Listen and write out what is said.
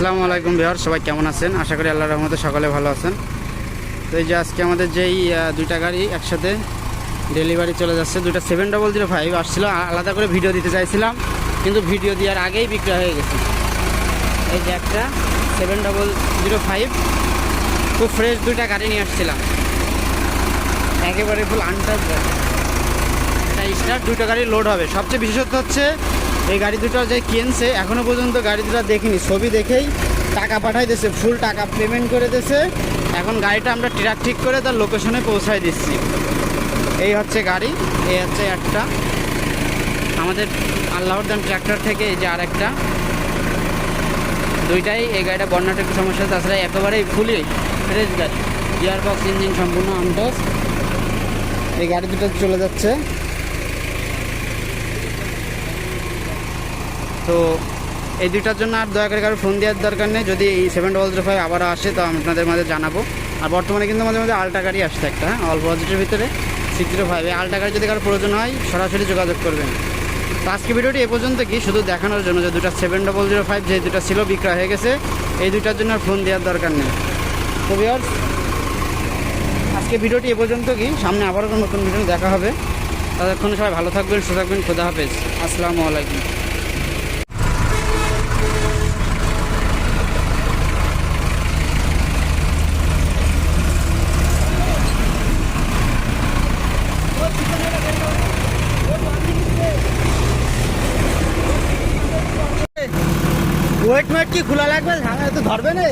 আসসালামু আলাইকুম বিহার সবাই কেমন আছেন? আশা করি আল্লাহর রহমতে সকলে ভালো আছেন। তো এই যে আজকে আমাদের যেই দুইটা গাড়ি একসাথে ডেলিভারি চলে যাচ্ছে, দুইটা সেভেন ডবল জিরো ফাইভ আসছিল আলাদা করে ভিডিও দিতে চাইছিলাম, কিন্তু ভিডিও দেওয়ার আগেই বিক্রয় হয়ে গেছে। এই যে একটা সেভেন ডবল জিরো ফাইভ খুব ফ্রেশ দুইটা গাড়ি নিয়ে আসছিলাম। একেবারে ফুল আনটাচ এটা স্টার্ট দুটো গাড়ি লোড হবে। সবচেয়ে বিশেষত্ব হচ্ছে এই গাড়ি দুটো যে কিনছে, এখনও পর্যন্ত গাড়ি দুটো দেখিনি। ছবি দেখেই টাকা পাঠাই দিয়েছে ফুল টাকা পেমেন্ট করে দিয়েছে। এখন গাড়িটা আমরা ট্রাক ঠিক করে তার লোকেশনে পৌঁছায় দিচ্ছি। এই হচ্ছে গাড়ি, এই হচ্ছে একটা। আমাদের আল্লাহর দান ট্র্যাক্টর থেকে এই যে আরেকটা। দুইটাই এই গাড়িটা বন্যাটা একটু সমস্যা তাছাড়া একেবারেই ফুলি ফ্রেশ গাড়ি। গিয়ার বক্স ইঞ্জিন সম্পূর্ণ আমটাস এই গাড়ি দুটো চলে যাচ্ছে। তো এই দুইটার জন্য আর দয়া করে কারও ফোন দেওয়ার দরকার নেই। যদি এই সেভেন ডবল জিরো ফাইভ আবারও আসে তো আপনাদের মাঝে জানাব। আর বর্তমানে কিন্তু মাঝে মাঝে আলটা গাড়ি আসছে একটা হ্যাঁ? অল বাজেটের ভিতরে সিক্স জিরো ফাইভ এই আলটা গাড়ি যদি কারও প্রয়োজন হয় সরাসরি যোগাযোগ করবেন। তো আজকে ভিডিওটি এ পর্যন্ত কি? শুধু দেখানোর জন্য যে দুটা সেভেন ডবল জিরো ফাইভ যে দুটা ছিল বিক্রয় হয়ে গেছে এই দুটার জন্য আর ফোন দেওয়ার দরকার নেই। তো viewers, আজকে ভিডিওটি এ পর্যন্ত কি? সামনে আবারও নতুন ভিডিও দেখা হবে। ততক্ষণ সবাই ভালো থাকবেন সুস্থ থাকবেন খোদা হাফেজ। আসসালামু আলাইকুম। ওয়েট মেট কি খোলা লাগবে? তো ধরবে না।